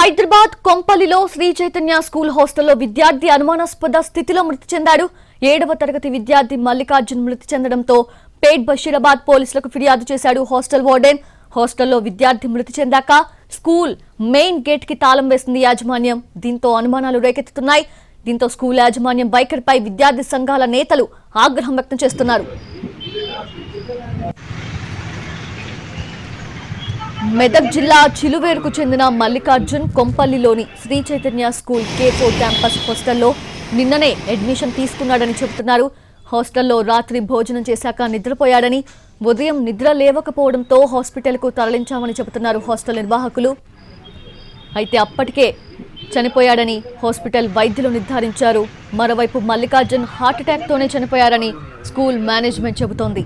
హైదరాబాద్ కొంపల్లిలో శ్రీ చైతన్య స్కూల్ హాస్టల్లో విద్యార్థి అనుమానాస్పద స్థితిలో మృతి చెందాడు. ఏడవ తరగతి విద్యార్థి మల్లికార్జున్ మృతి చెందడంతో పేట్ బషీరాబాద్ పోలీసులకు ఫిర్యాదు చేశాడు హాస్టల్ వార్డెన్. హాస్టల్లో విద్యార్థి మృతి చెందాక స్కూల్ మెయిన్ గేట్కి తాళం వేసింది యాజమాన్యం. దీంతో అనుమానాలు రేకెత్తుతున్నాయి. దీంతో స్కూల్ యాజమాన్యం పై విద్యార్థి సంఘాల నేతలు ఆగ్రహం వ్యక్తం చేస్తున్నారు. మెదక్ జిల్లా చిలువేరుకు చెందిన Mallikarjun కొంపల్లిలోని Sri Chaitanya school K four campus హాస్టల్లో నిన్ననే అడ్మిషన్ తీసుకున్నాడని చెబుతున్నారు. హాస్టల్లో రాత్రి భోజనం చేశాక నిద్రపోయాడని ఉదయం నిద్ర లేవకపోవడంతో హాస్పిటల్కు తరలించామని చెబుతున్నారు హాస్టల్ నిర్వాహకులు. అయితే అప్పటికే చనిపోయాడని హాస్పిటల్ వైద్యులు నిర్ధారించారు. మరోవైపు మల్లికార్జున్ హార్ట్అటాక్తోనే చనిపోయారని స్కూల్ మేనేజ్మెంట్ చెబుతోంది.